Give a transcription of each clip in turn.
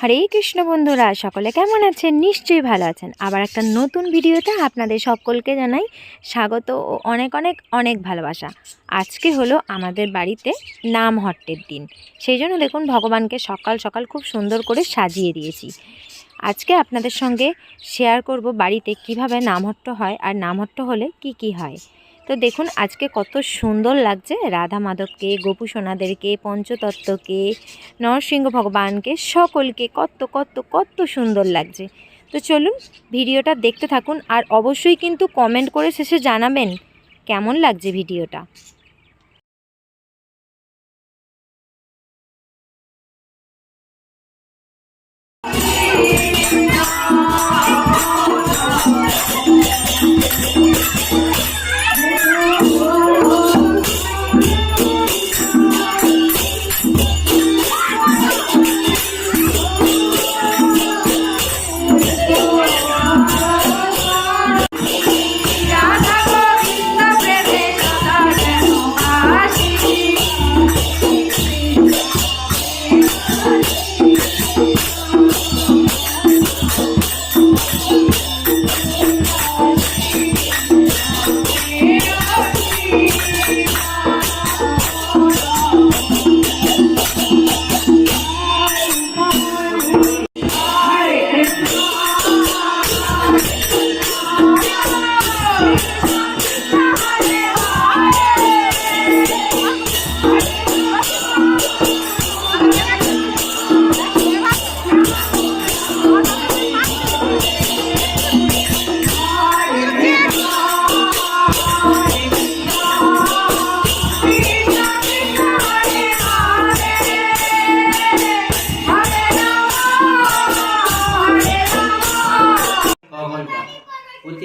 হরে কৃষ্ণ বন্ধুরা, সকলে কেমন আছেন? নিশ্চয়ই ভালো আছেন। আবার একটা নতুন ভিডিওতে আপনাদের সকলকে জানাই স্বাগত ও অনেক অনেক অনেক ভালোবাসা। আজকে হলো আমাদের বাড়িতে নাম হট্টের দিন। সেই জন্য দেখুন, ভগবানকে সকাল সকাল খুব সুন্দর করে সাজিয়ে দিয়েছি। আজকে আপনাদের সঙ্গে শেয়ার করব বাড়িতে কীভাবে নামহট্ট হয় আর নামহট্ট হলে কি কি হয়। তো দেখুন, আজকে কত সুন্দর লাগছে। রাধা মাধবকে, গোপু সোনাদেরকে, পঞ্চতত্ত্বকে, নরসিংহ ভগবানকে, সকলকে কত কত কত সুন্দর লাগছে। তো চলুন, ভিডিওটা দেখতে থাকুন আর অবশ্যই কিন্তু কমেন্ট করে শেষে জানাবেন কেমন লাগছে ভিডিওটা।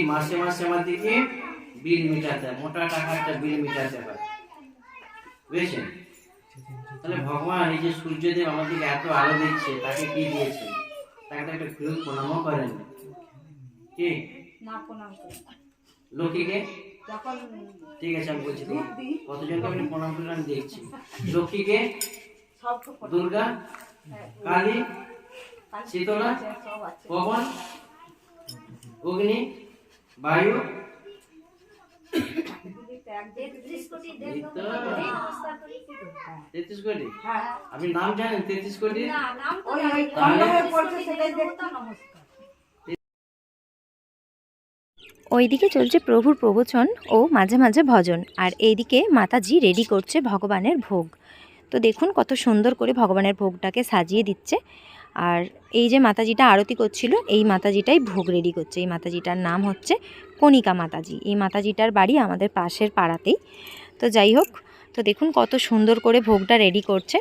প্রতি মাসে আমার দিকে বিল মিটাতে হয় মোটা টাকা একটা বিল মিটাতে হয়। বুঝেছেন? তাহলে ভগবান এই যে সূর্যদেব আমাদেরকে এত আলো দিচ্ছে তাকে কি দিয়েছে? তাকে তো একটা ফিরত প্রণামও করেন। কি? না প্রণাম করি লক্ষ্মীকে ঠিক আছে আমি বলছি কতজনকে আমি প্রণাম করে আমি দেখছি। লক্ষ্মীকে প্রণাম। দুর্গা? কালী? শীতলা? পবন অগ্নি? বায়ু? তেত্রিশ কোটি হ্যাঁ। আপনি নাম জানেন তেত্রিশ কোটি? না নাম তো ওই- জানি ওই না। তাহলে? তেত্রিশ কোটি ওইদিকে চলছে প্রভুর প্রবচন ও মাঝে মাঝে ভজন আর এইদিকে মাতাজি রেডি করছে ভগবানের ভোগ। তো দেখুন কত সুন্দর করে ভগবানের ভোগটাকে সাজিয়ে দিচ্ছে। আর এই যে মাতাজিটা আরতি করছিল, এই মাতাজিটাই ভোগ রেডি করছে। এই মাতাজিটার নাম হচ্ছে কণিকা মাতাজি। এই মাতাজিটার বাড়ি আমাদের পাশের পাড়াতেই। তো যাই হোক, তো দেখুন কত সুন্দর করে ভোগটা রেডি করছে।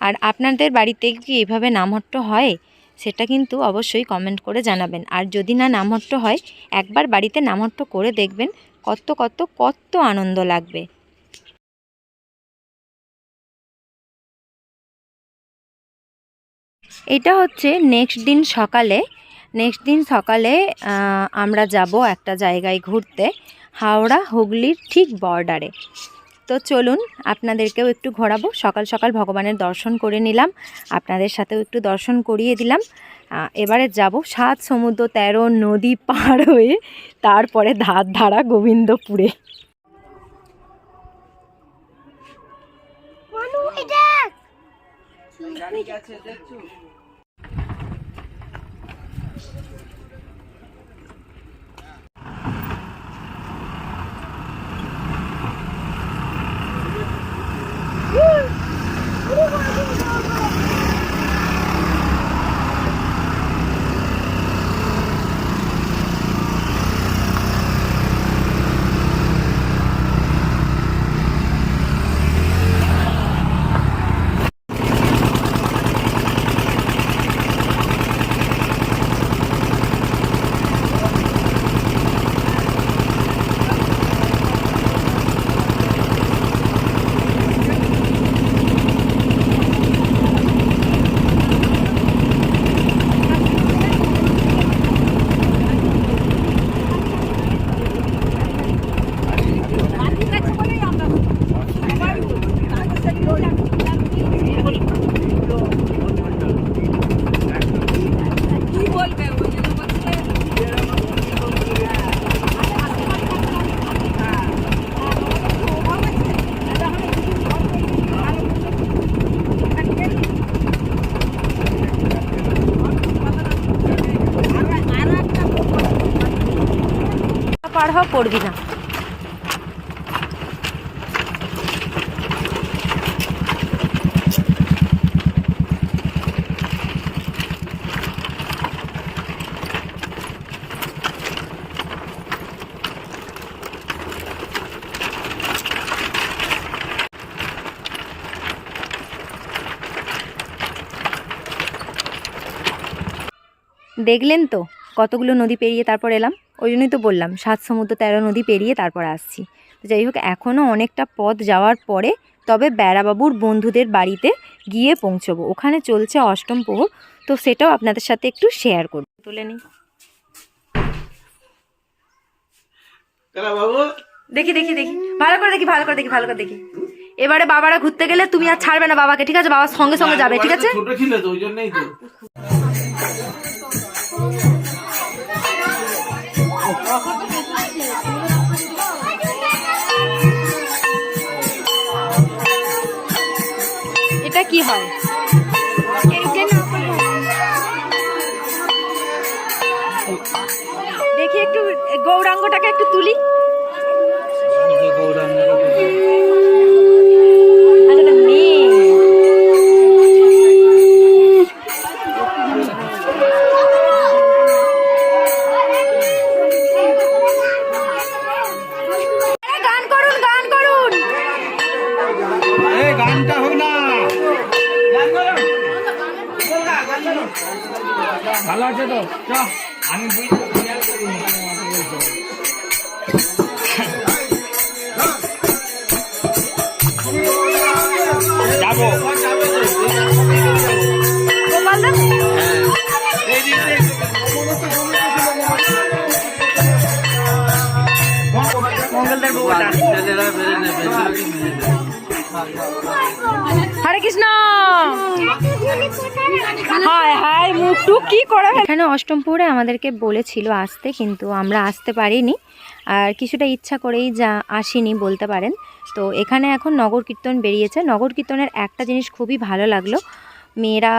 আর আপনাদের বাড়িতে কি এভাবে নামহট্ট হয়? সেটা কিন্তু অবশ্যই কমেন্ট করে জানাবেন। আর যদি না নামহট্ট হয়, একবার বাড়িতে নামহট্ট করে দেখবেন, কত কত কত আনন্দ লাগবে। এটা হচ্ছে নেক্সট দিন সকালে নেক্সট দিন সকালে আমরা যাব একটা জায়গায় ঘুরতে, হাওড়া হুগলির ঠিক বর্ডারে তো চলুন, আপনাদেরকেও একটু ঘোরাবো। সকাল সকাল ভগবানের দর্শন করে নিলাম, আপনাদের সাথেও একটু দর্শন করিয়ে দিলাম। এবারে যাব সাত সমুদ্র তেরো নদী পার হয়ে, তারপরে ধার ধারা গোবিন্দপুরে। And then. করবি না দেখলেন তো কতগুলো নদী পেরিয়ে তারপর এলাম? ওই জন্যই তো বললাম সাত সমুদ্র তেরো নদী পেরিয়ে তারপর আসছি। তো যাই হোক এখনও অনেকটা পথ যাওয়ার পরে তবে বেড়াবাবুর বন্ধুদের বাড়িতে গিয়ে পৌঁছবো। ওখানে চলছে অষ্টম প্রহর তো সেটাও আপনাদের সাথে একটু শেয়ার করব। তুলে নিই। দেখি দেখি দেখি। ভালো করে দেখি ভালো করে দেখি ভালো করে দেখি। এবারে বাবারা ঘুরতে গেলে তুমি আর ছাড়বে না বাবাকে ঠিক আছে? বাবার সঙ্গে সঙ্গে যাবে ঠিক আছে? ছোট ছিল তো ওই জন্যই তো। দেখি একটু গৌরাঙ্গটাকে একটু তুলি। আর ভালো আছে তো চ আমি যাব মঙ্গলদার বউটা এখানে অষ্টম প্রহরে আমাদেরকে বলেছিল আসতে, কিন্তু আমরা আসতে পারিনি। আর কিছুটা ইচ্ছা করেই যা আসিনি বলতে পারেন। তো এখানে এখন নগর কীর্তন বেরিয়েছে। নগর কীর্তনের একটা জিনিস খুবই ভালো লাগল। মেয়েরা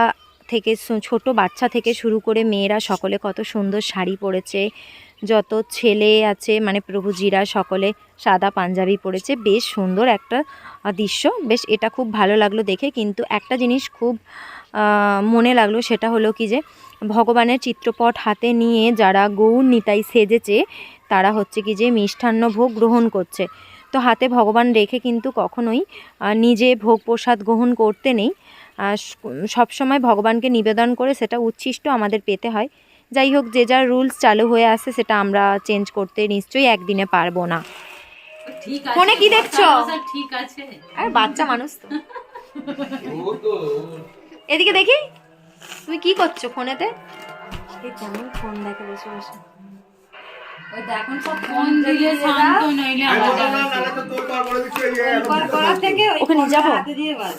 থেকে ছোট বাচ্চা থেকে শুরু করে মেয়েরা সকলে কত সুন্দর শাড়ি পরেছে। যত ছেলে আছে মানে প্রভুজিরা সকলে সাদা পাঞ্জাবি পরেছে। বেশ সুন্দর একটা দৃশ্য বেশ, এটা খুব ভালো লাগল দেখে। কিন্তু একটা জিনিস খুব মনে লাগল সেটা হলো কি যে, ভগবানের চিত্রপট হাতে নিয়ে যারা গৌর নিতাই সেজেছে, তারা হচ্ছে কি যে মিষ্টান্ন ভোগ গ্রহণ করছে। তো হাতে ভগবান রেখে কিন্তু কখনোই নিজে ভোগ প্রসাদ গ্রহণ করতে নেই। সবসময় ভগবানকে নিবেদন করে সেটা উচ্ছিষ্ট আমাদের পেতে হয়। যাই হোক, যে যার রুলস চালু হয়ে আসে সেটা আমরা চেঞ্জ করতে নিশ্চয়ই একদিনে পারব না। ঠিক আছে ফোনে কি দেখছ? ঠিক আছে। আর বাচ্চা মানুষ তো। এদিকে দেখি। তুমি কি করছ ফোনেতে? কেমন ফোন দেখে বসে বসে। এখন সব ফোন দিয়ে শান্ত নইলে আমাদের থেকে ওখানে যাব? হাতে দিয়ে বল।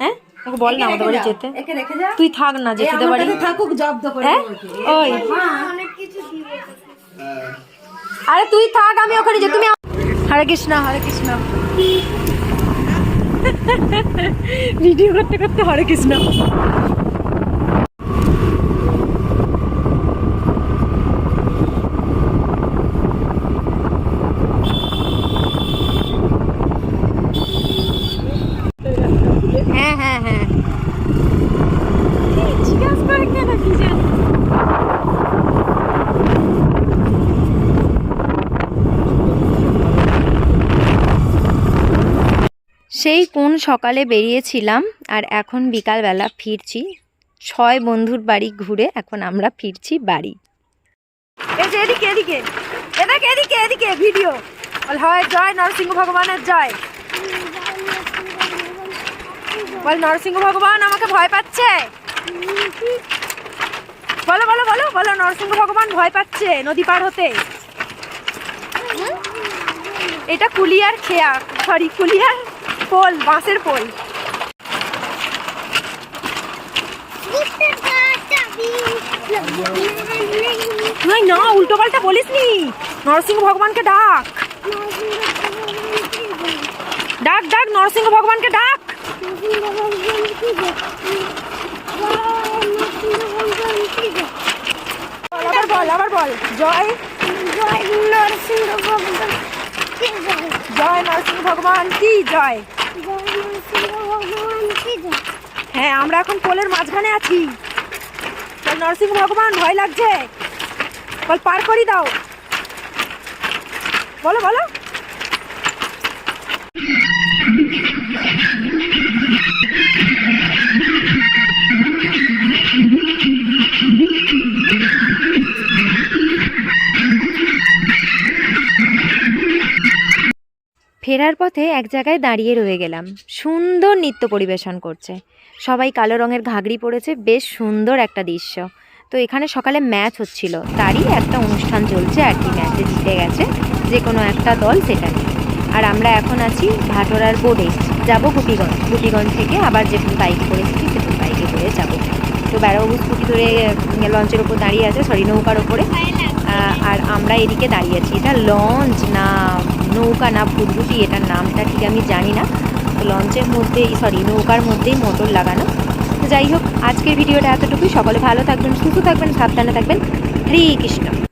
হ্যাঁ। ওকে বল না আমাদের বাড়ি যেতে। একে রেখে যা তুই থাক না বাড়ি। থাকুক জব্দ করে হ্যাঁ? ওই। হ্যাঁ। আরে তুই থাক আমি ওখানে যে তুমি হরে কৃষ্ণ হরে কৃষ্ণ। ভিডিও করতে করতে হরে কৃষ্ণ হ্যাঁ হ্যাঁ হ্যাঁ জিজ্ঞাসা করে কেন কি জানি সেই কোন সকালে বেরিয়েছিলাম আর এখন বিকালবেলা ফিরছি। ছয় বন্ধুর বাড়ি ঘুরে এখন আমরা ফিরছি বাড়ি। এদিকে এদিকে। এদিকে এদিকে এদিকে, ভিডিও। বল হয় জয়, নরসিংহ ভগবানের জয়। বল, নরসিংহ ভগবান আমাকে ভয় পাচ্ছে? বলো বলো বলো বলো, নরসিংহ ভগবান ভয় পাচ্ছে নদী পার হতে। এটা কুলিয়ার খেয়া সরি কুলিয়ার পোল বাঁশের পোল নাই না উল্টো পাল্টা বলিস নি নরসিংহ ভগবানকে ডাক। ডাক ডাক নরসিংহ ভগবানকে ডাক। আবার বল আবার বল। জয়। জয় নরসিংহ ভগবান জয় নরসিংহ ভগবান কি জয়? হ্যাঁ আমরা এখন পোলের মাঝখানে আছি। চল নরসিংহ ভগবান, ভয় লাগছে? বল, পার করি দাও। বলো বলো। ফেরার পথে এক জায়গায় দাঁড়িয়ে রয়ে গেলাম। সুন্দর নৃত্য পরিবেশন করছে। সবাই কালো রঙের ঘাগড়ি পরেছে, বেশ সুন্দর একটা দৃশ্য। তো এখানে সকালে ম্যাচ হচ্ছিল। তারই একটা অনুষ্ঠান চলছে আর কি ম্যাচে জিতে গেছে যে কোনো একটা দল সেটা নিয়ে। আর আমরা এখন আছি ভাটোরার বোর্ডে যাব গুপিগঞ্জ। গোপীগঞ্জ থেকে আবার যে বাইকে করে এসেছি সেরকম বাইকে করে যাব। তো বেড়াবাবু স্কুটি ধরে লঞ্চের ওপর দাঁড়িয়ে আছে সরি নৌকার ওপরে। আর আমরা এদিকে দাঁড়িয়ে আছি। এটা লঞ্চ না নৌকা না ফুটবুটি এটার নামটা ঠিক আমি জানি না। তো লঞ্চের মধ্যে সরি নৌকার মধ্যেই মোটর লাগানো। তো যাই হোক, আজকের ভিডিওটা এতটুকুই। সকলে ভালো থাকবেন, সুস্থ থাকবেন, সাবধানে থাকবেন। হরে কৃষ্ণ।